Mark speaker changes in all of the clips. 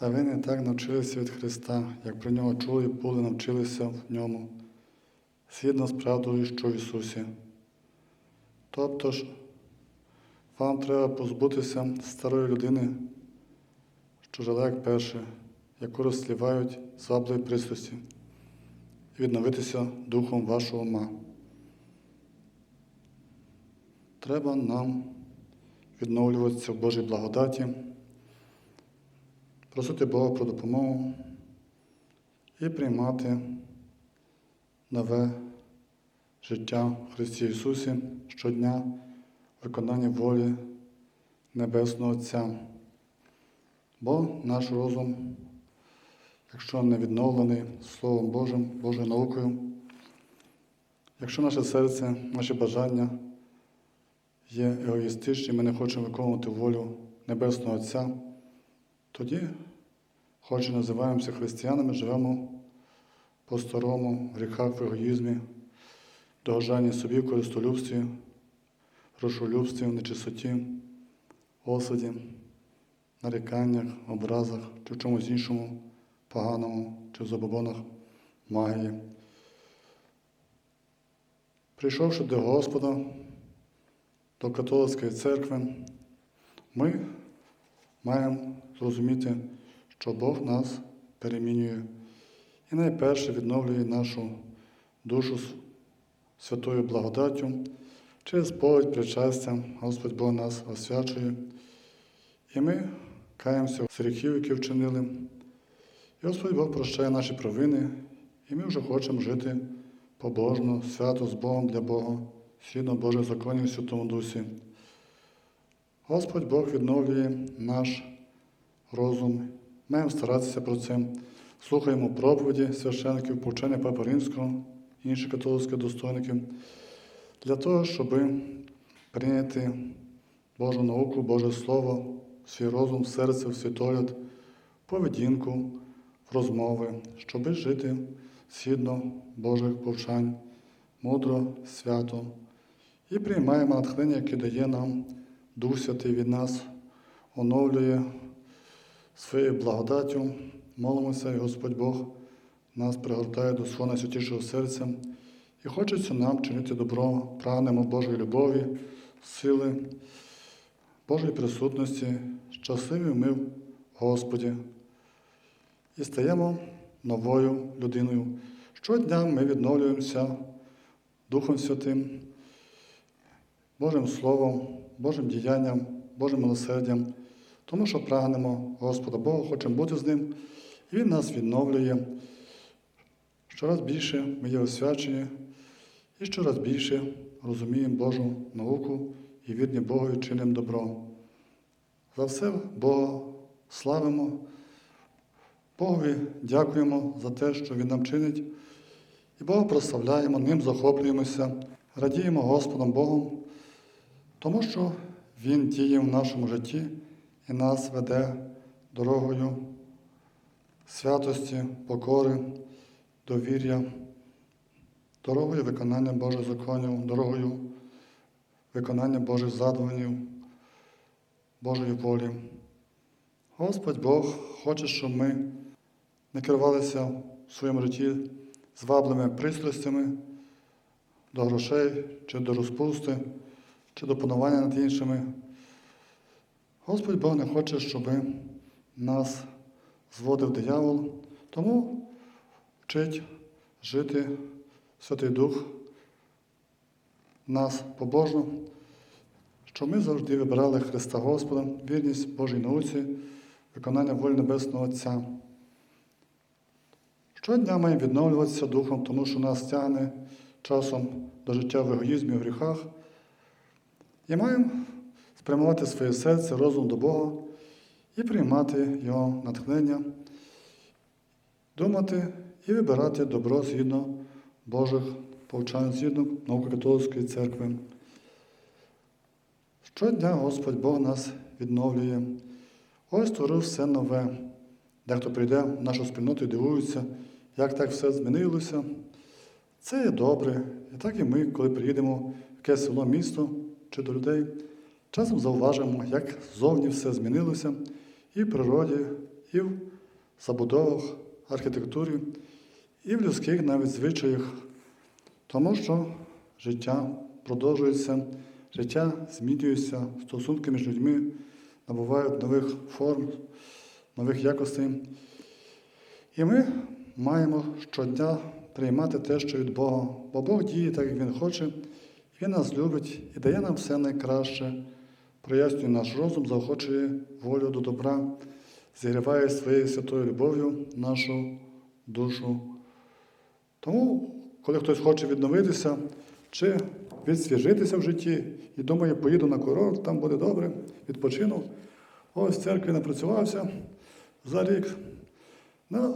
Speaker 1: Та ви не так навчилися від Христа, як про нього чули і були навчилися в ньому, згідно з правдою, що в Ісусі. Тобто ж, вам треба позбутися старої людини, що жила як перше, яку розслівають заблої пристрасті, і відновитися духом вашого ума. Треба нам відновлюватися в Божій благодаті, просити Бога про допомогу і приймати нове життя в Христі Ісусі щодня в виконанні волі Небесного Отця. Бо наш розум, якщо не відновлений Словом Божим, Божою наукою, якщо наше серце, наші бажання є егоїстичні, ми не хочемо виконувати волю Небесного Отця, тоді, хоч і називаємося християнами, живемо по-старому, в гріхах, в егоїзмі, догоджанні собі, в користолюбстві, грошолюбстві, в нечистоті, осаді, наріканнях, образах чи в чомусь іншому поганому, чи в забобонах магії. Прийшовши до Господа, до католицької церкви, ми маємо зрозуміти, що Бог нас перемінює і найперше відновлює нашу душу святою благодаттю, через сповідь причастя Господь Бог нас освячує, і ми каємося з гріхів, які вчинили. І Господь Бог прощає наші провини, і ми вже хочемо жити побожно, свято з Богом для Бога, згідно Божих законів в Святому Дусі. Господь Бог відновлює наш розум. Маємо старатися про це. Слухаємо проповіді священиків, повчення Папи Римського, інших католицьких достойників, для того, щоб прийняти Божу науку, Боже Слово, свій розум, серце, світогляд, поведінку, розмови, щоб жити згідно Божих повчань, мудро, свято, і приймаємо натхнення, яке дає нам Дух Святий від нас, оновлює своєю благодаттю, молимося, і Господь Бог нас пригортає до свого найсвятішого серця і хочеться нам чинити добро, прагнемо Божої любові, сили, Божої присутності, щасливі ми в Господі. І стаємо новою людиною. Щодня ми відновлюємося Духом Святим, Божим Словом, Божим діянням, Божим милосердям, тому що прагнемо Господа Бога, хочемо бути з Ним, і Він нас відновлює. Щораз більше ми є освячені. І щораз більше розуміємо Божу науку і вірні Богу і чинимо добро. За все Бога славимо, Богові дякуємо за те, що Він нам чинить, і Бога прославляємо, ним захоплюємося, радіємо Господом Богом, тому що Він діє в нашому житті і нас веде дорогою святості, покори, довір'я, дорогою виконання Божих законів, дорогою виконання Божих задумів, Божої волі. Господь Бог хоче, щоб ми не керувалися в своєму житті зваблими пристрастями до грошей, чи до розпусти, чи до панування над іншими. Господь Бог не хоче, щоб нас зводив диявол, тому вчить жити Святий Дух нас побожно, щоб ми завжди вибирали Христа Господа, вірність Божій науці, виконання волі Небесного Отця. Щодня маємо відновлюватися Духом, тому що нас тягне часом до життя в егоїзмі, в гріхах. І маємо спрямувати своє серце, розум до Бога і приймати Його натхнення, думати і вибирати добро згідно Божих повчань, згідно науки церкви. Щодня Господь Бог нас відновлює. Ось створив все нове. Дехто прийде в нашу спільноту і дивується, як так все змінилося. Це є добре. І так і ми, коли приїдемо в якесь село, місто чи до людей, часом зауважимо, як зовні все змінилося і в природі, і в забудовах, архітектурі, і в людських навіть звичаях, тому що життя продовжується, життя змінюється, стосунки між людьми набувають нових форм, нових якостей. І ми маємо щодня приймати те, що від Бога, бо Бог діє так, як Він хоче, Він нас любить і дає нам все найкраще, прояснює наш розум, заохочує волю до добра, зігріває своєю святою любов'ю нашу душу. Тому, коли хтось хоче відновитися чи відсвіжитися в житті і думає, поїду на курорт, там буде добре, відпочину. Ось в церкві напрацювався за рік. На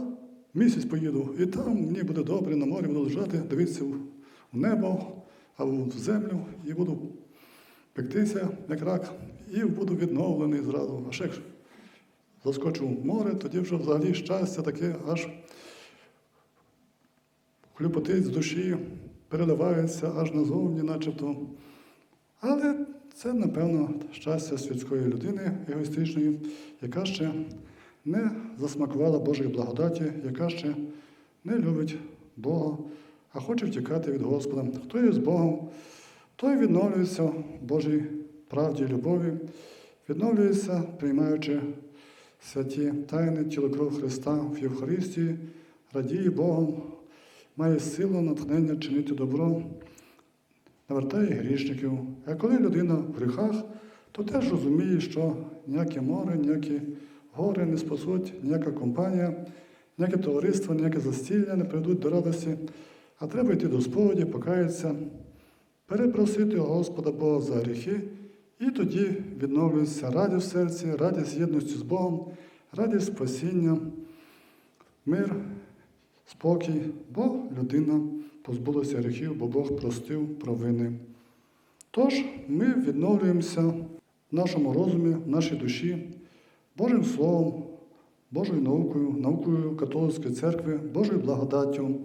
Speaker 1: місяць поїду, і там мені буде добре, на морі буду лежати, дивитися в небо або в землю, і буду пектися, як рак, і буду відновлений зразу. А ще ж заскочу в море, тоді вже взагалі щастя таке аж хлюпотить з душі, переливається аж назовні, начебто. Але це, напевно, щастя світської людини егоїстичної, яка ще не засмакувала Божої благодаті, яка ще не любить Бога, а хоче втікати від Господа. Хто є з Богом, той відновлюється в Божій правді і любові, відновлюється, приймаючи святі тайни тіло кров Христа в Євхаристії, радіє Богом, має силу натхнення чинити добро, навертає грішників. А коли людина в гріхах, то теж розуміє, що ніяке море, ніякі гори не спасуть, ніяка компанія, ніяке товариство, ніяке застілля не приведуть до радості, а треба йти до сповіді, покаятися, перепросити Господа Бога за гріхи, і тоді відновлюється радість в серці, радість єдності з Богом, радість спасіння, мир, спокій, бо людина позбулася гріхів, бо Бог простив провини. Тож ми відновлюємося в нашому розумі, в нашій душі, Божим Словом, Божою наукою, наукою католицької церкви, Божою благодаттю,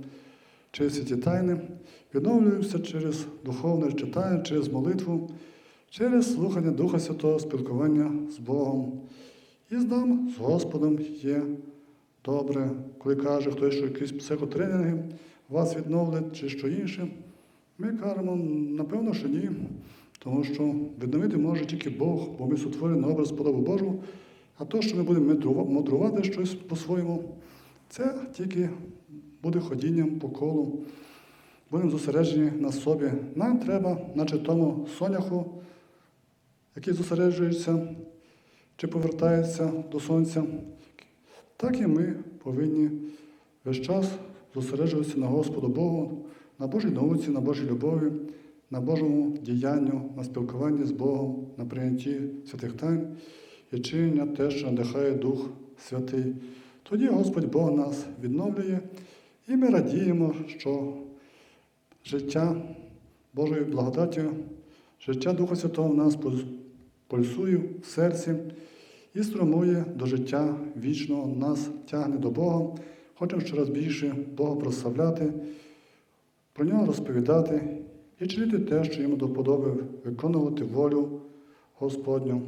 Speaker 1: через святі тайни, відновлюємося через духовне читання, через молитву, через слухання Духа Святого, спілкування з Богом. І з нам, з Господом є добре, коли каже хтось, що якісь психотренінги вас відновлять чи що інше. Ми кажемо, напевно, що ні. Тому що відновити може тільки Бог, бо ми сотворені на образ подобу Божу. А то, що ми будемо мудрувати щось по-своєму, це тільки буде ходінням по колу. Будемо зосереджені на собі. Нам треба, наче тому соняху, який зосереджується чи повертається до сонця, так і ми повинні весь час зосереджуватися на Господу Богу, на Божій науці, на Божій любові, на Божому діянню, на спілкуванні з Богом, на прийнятті святих тайн і чинення те, що надихає Дух Святий. Тоді Господь Бог нас відновлює, і ми радіємо, що життя Божої благодаті, життя Духа Святого в нас пульсує в серці і струмує до життя вічного, нас тягне до Бога. Хочемо щораз більше Бога прославляти, про нього розповідати і чинити те, що йому до вподоби, виконувати волю Господню.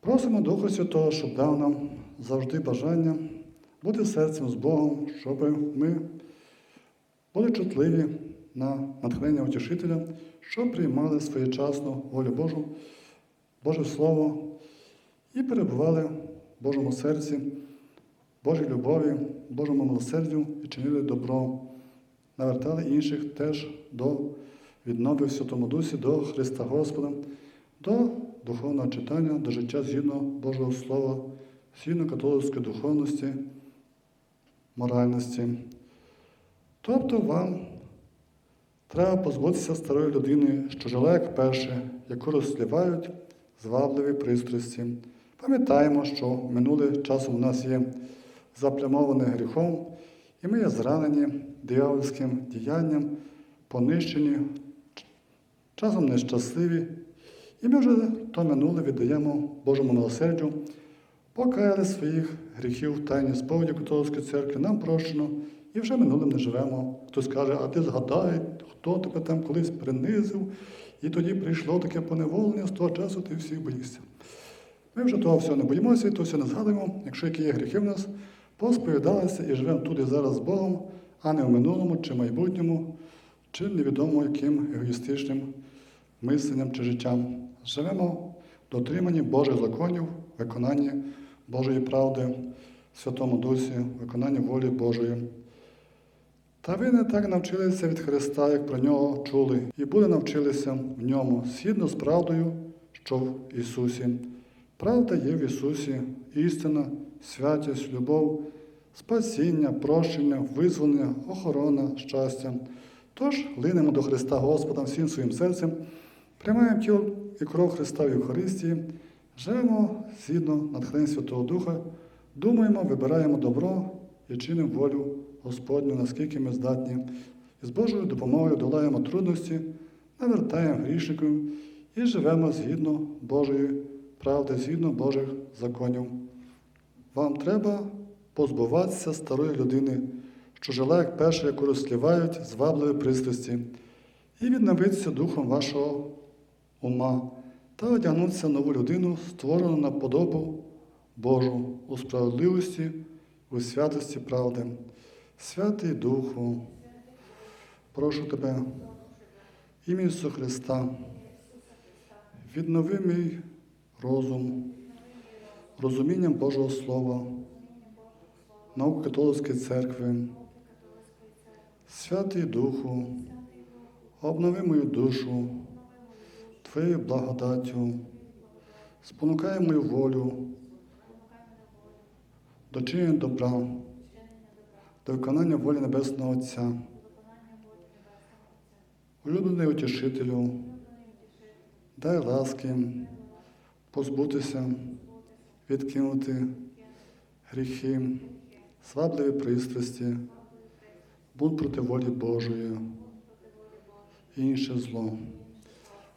Speaker 1: Просимо Духа Святого, щоб дав нам завжди бажання бути серцем з Богом, щоб ми були чутливі на натхнення утішителя, щоб приймали своєчасно волю Божу, Боже Слово і перебували в Божому серці, Божій любові, Божому милосердю і чинили добро, навертали інших теж до віднови в Святому Дусі, до Христа Господа, до духовного читання, до життя згідно Божого Слова, згідно католицької духовності, моральності. Тобто вам треба позбутися старої людини, що жила як перше, яку розслівають звабливі пристрасті. Пам'ятаємо, що минуле часом у нас є заплямоване гріхом, і ми є зранені диявольським діянням, понищені, часом нещасливі, і ми вже то минуле віддаємо Божому милосердю, покаяли своїх гріхів в тайні сповіді католицької церкви, нам прощено, і вже минулим не живемо. Хтось каже, а ти згадай, хто тебе там колись принизив, і тоді прийшло таке поневолення, з того часу ти всіх боїшся. Ми вже того всього не боїмося то все не згадуємо, якщо які є гріхи в нас, посповідалися і живемо тут і зараз з Богом, а не в минулому чи майбутньому, чи невідомо яким егоїстичним мисленням чи життям. Живемо в дотриманні Божих законів, виконанні Божої правди, Святому Дусі, виконанні волі Божої. Та ви не так навчилися від Христа, як про нього чули, і були навчилися в ньому, згідно з правдою, що в Ісусі. Правда є в Ісусі, істина, святість, любов, спасіння, прощення, визволення, охорона, щастя. Тож линемо до Христа Господа всім своїм серцем, приймаємо тіло і кров Христа в Євхаристії, живемо згідно натхнення Святого Духа, думаємо, вибираємо добро і чинимо волю Господню, наскільки ми здатні, і з Божою допомогою долаємо трудності, навертаємо грішників і живемо згідно Божої правди, згідно Божих законів. Вам треба позбуватися старої людини, що жила, як перша, яку розслівають звабливі пристрасті, і відновитися духом вашого ума та одягнутися нову людину, створену на подобу Божу у справедливості, у святості правди. Святий Духу, прошу тебе, ім'я Ісуса Христа, віднови мій розум, розумінням Божого Слова, наук католицької церкви, Святий Духу, обнови мою душу Твоєю благодаттю, спонукай мою волю. До чинення добра, до виконання волі Небесного Отця, улюблений утішителю, дай ласки позбутися, відкинути гріхи, свабливі пристрасті, бунт проти волі Божої і інше зло.